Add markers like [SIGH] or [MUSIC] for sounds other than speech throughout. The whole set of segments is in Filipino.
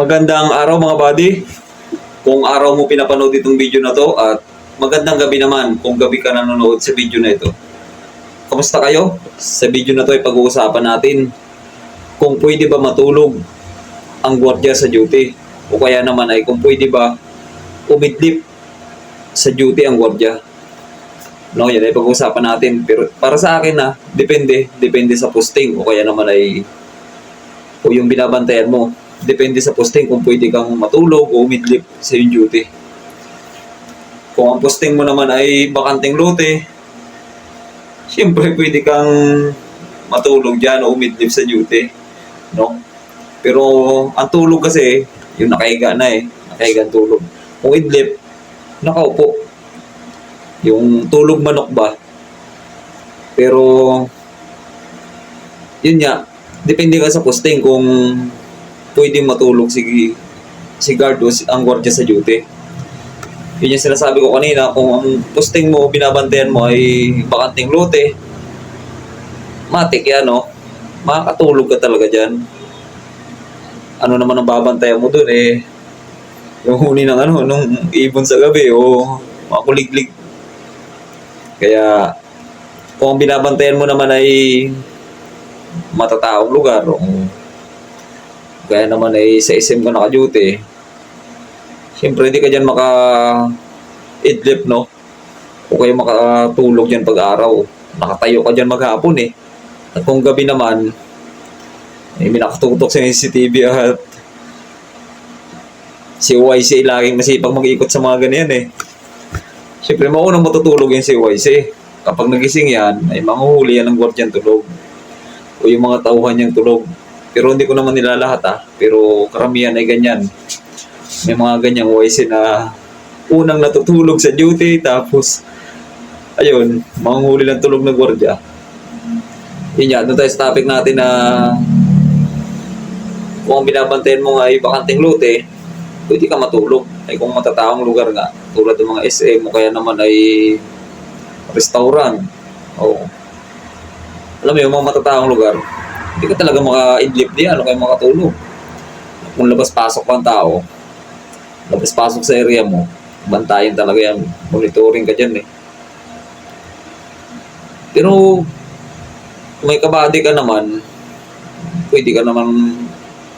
Magandang araw mga buddy. Kung araw mo pinapanood itong video na to at magandang gabi naman kung gabi ka nanonood sa video na ito. Kamusta kayo? Sa video na to ay pag-uusapan natin kung pwede ba matulog ang gwardiya sa duty o kaya naman ay kung pwede ba umidlip sa duty ang gwardiya. No, yan ay pag-uusapan natin. Pero para sa akin na, depende. Depende sa posting o kaya naman ay o yung binabantayan mo. Depende sa posting kung pwede kang matulog o umidlip sa yung duty. Kung ang posting mo naman ay bakanting lote, siyempre pwede kang matulog dyan o umidlip sa duty. No? Pero ang tulog kasi, yung nakahiga na eh. Nakahiga tulog. Kung idlip, nakaupo. Yung tulog manok ba? Pero, yun nga, depende ka sa posting kung pwedeng matulog si si guard o si, ang gwardiya sa duty. Yun yung sinasabi ko kanina, kung ang posting mo, binabantayan mo ay bakanting lote, matik yan, no? Makakatulog ka talaga dyan. Ano naman ang babantayan mo dun, eh, yung huni ng ano, nung ibon sa gabi, o makuliglig. Kaya, kung ang binabantayan mo naman ay matataong lugar, o kaya naman ay sa SM ka naka-duty, siyempre hindi ka dyan maka idlip, no? O kaya makatulog dyan pag-araw. Nakatayo ka dyan maghapon eh. At kung gabi naman, eh, may nakatutok sa CCTV at si YC laging masipag mag-ikot sa mga ganyan eh. Siyempre, maunang matutulog yung si YC. Kapag nagising yan, ay manghuhuli yan ng gwardiyan tulog. O yung mga tauhan niyang tulog. Pero hindi ko naman nila lahat ah. Pero karamihan ay ganyan. May mga ganyang YC na unang natutulog sa duty, tapos ayun, manghuli ng tulog ng gwardya. Yun yan, doon tayo sa topic natin na kung binabantayan mo nga ay bakanting lote, pwede ka matulog. Ay kung matataong lugar nga, tulad ng mga SM o kaya naman ay restaurant. O, alam mo yung mga matataong lugar, hindi ka talaga maka-idlip diyan o kaya makatulog. Kung labas-pasok pa ang tao, labas-pasok sa area mo, bantayan talaga yan. Monitoring ka dyan eh. Pero, kung may kabady ka naman, pwede ka naman,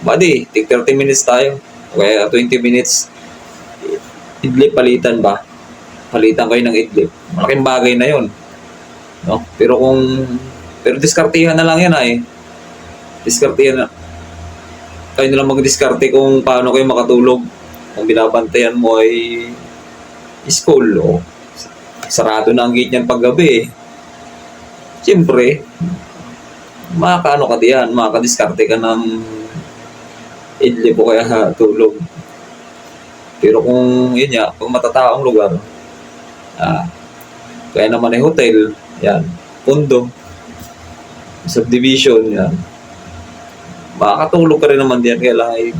buddy, take 30 minutes tayo. Kaya 20 minutes, idlip palitan ba? Palitan kayo ng idlip. Malaking bagay na yon No? Pero kung, pero diskartihan na lang yan ay. Diskartihan na. Kayo na lang mag-diskarte kung paano kayo makatulog. Kung binabantayan mo ay school o sarado na ang gate niyan paggabi eh. Siyempre, makakaano ka diyan, makakadiskarte ka ng idlip o kaya tulog. Pero kung yun nga, kung matataong lugar, ah, kaya naman ay hotel, yan, pundo, subdivision, yan. Makakatulog ka rin naman diyan, kaya lang ay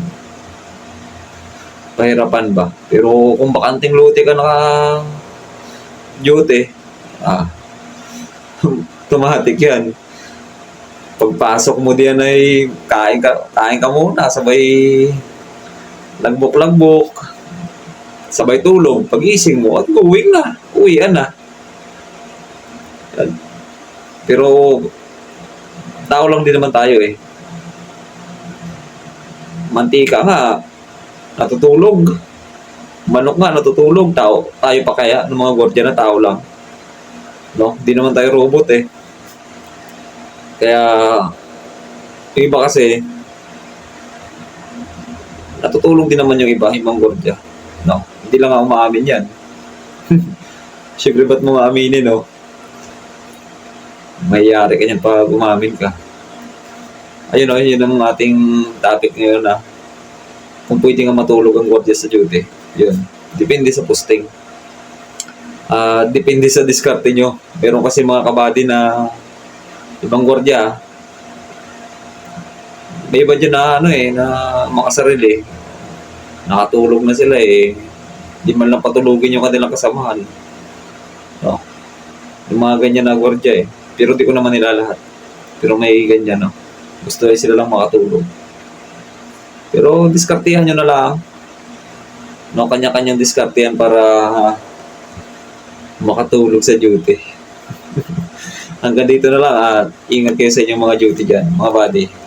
pahirapan ba? Pero kung bakanting lote ka naka duty, ah, [LAUGHS] automatic yan. Pagpasok mo diyan ay kain ka, kain ka muna, sabay lagbok-lagbok, sabay tulog, pagising mo, at uwi na, uwian na. Pero, tao lang din naman tayo eh. Mantika nga, natutulog. Manok nga, natutulog. Tao, tayo pa kaya, ng mga gwardiya na tao lang. No? Di naman tayo robot eh. Kaya, yung iba kasi, natutulog din naman yung iba, ibang gwardiya. No? Hindi lang ako maamin yan. [LAUGHS] Siyempre, ba't mo maaminin, no? Mayayari ka niyan pag umamin ka. Ayun, no, yun ang ating topic ngayon, na kung pwede nga matulog ang gwardiya sa duty. Yun. Depende sa posting. Ah, depende sa diskarte nyo. Meron kasi mga kabady na ibang gwardiya, may iba dyan na ano eh, na makasarili. Nakatulog na sila eh. Di man lang patulugin yung kanilang kasamahan. No? Yung mga ganyan na gwardiya eh. Pero di ko naman nila lahat. Pero may ganyan no. Gusto eh sila lang makatulog. Pero diskartihan nyo na lang. No, kanya-kanyang diskartihan para makatulog sa duty. [LAUGHS] Hanggang dito na lang at ingat kayo sa inyong mga duty dyan, mga buddy.